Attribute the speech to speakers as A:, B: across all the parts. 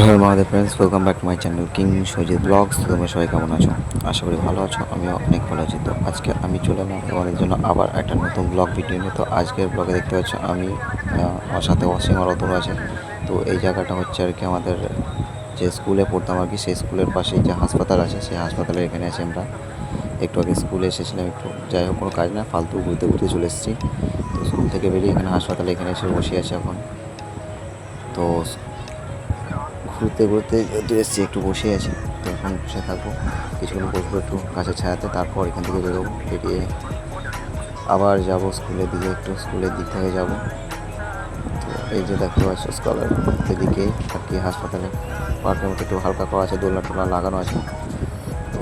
A: Hello আমাদের friends welcome back to my channel king Sajit vlogs তোমরা সবাই কেমন আছো? আশা করি ভালো আছো, আমিও অনেক ভালো আছি। তো আজকে আমি চলে এলাম তোমাদের জন্য আবার একটা নতুন ব্লগ ভিডিও নিয়ে। তো আজকের ব্লগে দেখতে পাচ্ছ আমি আমার সাথে অসীম আর অতনু আছে। তো এই জায়গাটা হচ্ছে আর কি আমাদের যে স্কুলে পড়তাম আর কি, সেই স্কুলের পাশেই যে হাসপাতাল আছে, সেই হাসপাতালের এখানে আছি আমরা। একটু আগে স্কুলে এসেছিলাম একটু, যাই হোক কোনো কাজ না, ফালতু ঘুরতে ঘুরতে চলে এসেছি। তো স্কুল থেকে বেরিয়ে এখানে হাসপাতালে এখানে এসে বসে আছি এখন। তো ঘুরতে ঘুরতে যেহেতু এসেছি, একটু বসে আছি। তো এখন বসে থাকব। কিছুক্ষণ বসবো একটু গাছের ছায়াতে। তারপর এখান থেকে বেরোবো, বেরিয়ে আবার যাব স্কুলের দিকে, একটু স্কুলের দিক থেকে যাব। তো এই যে দেখতে পাচ্ছ স্কলার এদিকে আর কি হাসপাতালে পার্কের মতো একটু হালকা করা আছে, দোলনা টোলনা লাগানো আছে। তো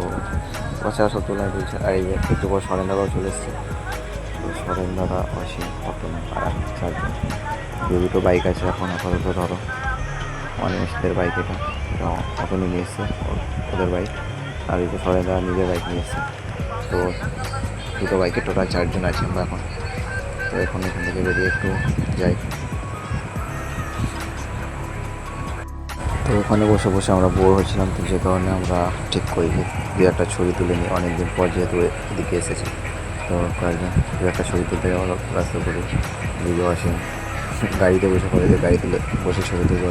A: বাচ্চা সব তোলা দিয়েছে আর এই একটু পর সরেন্দারাও চলে এসছে। তো সরেন্দারা অসীম অটন আর দুটো বাইক আছে এখন, আপাতত ধরো। অনিমেষদের বাইক এটা। নিয়ে এসছে ওদের বাইক আর এই যে সরেন্দা নিজের বাইক নিয়ে এসছে। তো দুটো বাইকে টোটাল চারজন আছে আমরা এখন। তো এখন এখান থেকে বেরিয়ে একটু যাই। তো ওখানে বসে বসে আমরা বোর হয়েছিলাম, তো যে কারণে আমরা ঠিক করি দু একটা ছবি তুলে নিই অনেকদিন পর যেহেতু এদিকে এসেছে, তো কয়েকজন দু একটা ছবি তুলতে আমরা রাস্তা করি ভিডিও আসেন গাড়িতে বসে যে গাড়ি তুলে বসে ছবি তুলবে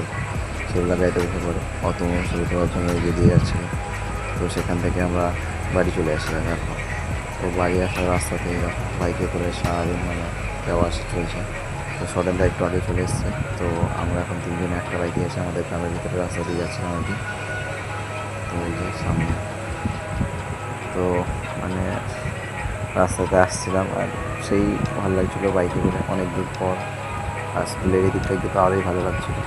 A: সেগুলো গাড়িতে বসে পড়ে। অত ছবি তোলার জন্য এগিয়ে দিয়ে যাচ্ছিল। তো সেখান থেকে আমরা বাড়ি চলে আসছিলাম এখন। তো বাড়ি আসার রাস্তাতে বাইকে করে সারাদিন মানে যাওয়া আসা চলছে। তো সডেনটা একটু আগে চলে এসছে। তো আমরা এখন তিনজন একটা বাইকে এসে আমাদের গ্রামের ভিতরে রাস্তা দিয়ে যাচ্ছিলাম আর কি। তো এই যে সামনে। তো মানে রাস্তাতে আসছিলাম আর সেই ভালো লাগছিল বাইকে করে। অনেক দূর পর। আর স্কুলের এই দিকটা কিন্তু আরোই ভালো লাগছিল।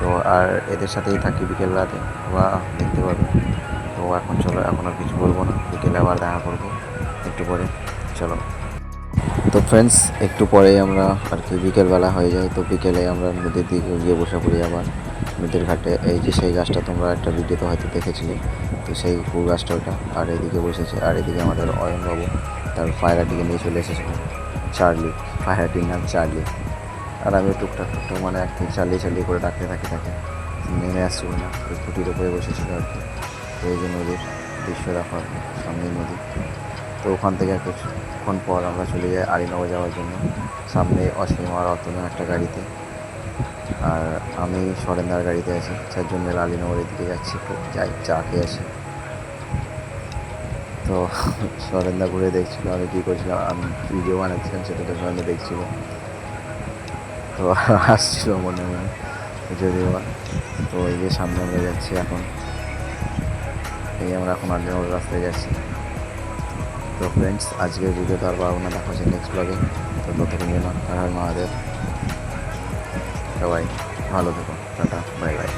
A: তো আর এদের সাথেই থাকি বিকেল রাতে। বা দেখতে পাবে। তো এখন চলো, এখন আর কিছু বলব না। বিকেলে আবার দেখা করব। একটু পরে। চলো। তো ফ্রেন্ডস একটু পরেই আমরা আর কি বিকেলবেলা হয়ে যায়। তো বিকেলে আমরা নদীর দিকে গিয়ে বসে পড়ি আবার। নদীর ঘাটে। এই যে সেই গাছটা তোমরা একটা ভিডিওতে হয়তো দেখেছিলে। তো সেই ফুল গাছটা ওটা। আর এদিকে বসেছে। আর এদিকে আমাদের অয়নবাবু তার ফায়ারটিকে নিয়ে চলে এসেছিল। চার্লি ফায়ারটির নাম চার্লি আর আমি টুকটাক টুকটাক মানে একদিন চালিয়ে চালিয়ে করে ডাকতে থাকি তাকে নেমে আসছিল না। ওই খুঁটির উপরে বসেছিল আর কি। তো এই যে নদীর দৃশ্য দেখো সামনেই নদী। তো ওখান থেকে কিছুক্ষণ পর আমরা চলে যাই আলিনগর যাওয়ার জন্য। সামনে অসীম আর অতনু একটা গাড়িতে। আর আমি সরেন্দার গাড়িতে আছি, চারজন জন্য আলিনগরের দিকে যাচ্ছি, একটু যাই, চা খেয়ে আসি। তো সরেন্দা ঘুরে দেখছিল আমি কী করছিলাম, আমি ভিডিও বানাচ্ছিলাম, সেটা তো সরেন্দা দেখছিল। তো আসছিল মনে মনে। যদিও। তো এই যে সামনে আমরা যাচ্ছি এখন, এই আমরা এখন আলিনগর রাস্তায় যাচ্ছি। তো ফ্রেন্ডস আজকের ভিডিও তো আর না, দেখা হচ্ছে নেক্সট ব্লগে তো ততক্ষণ জন্য হয় মাদের সবাই ভালো থেকো, টাটা বাই বাই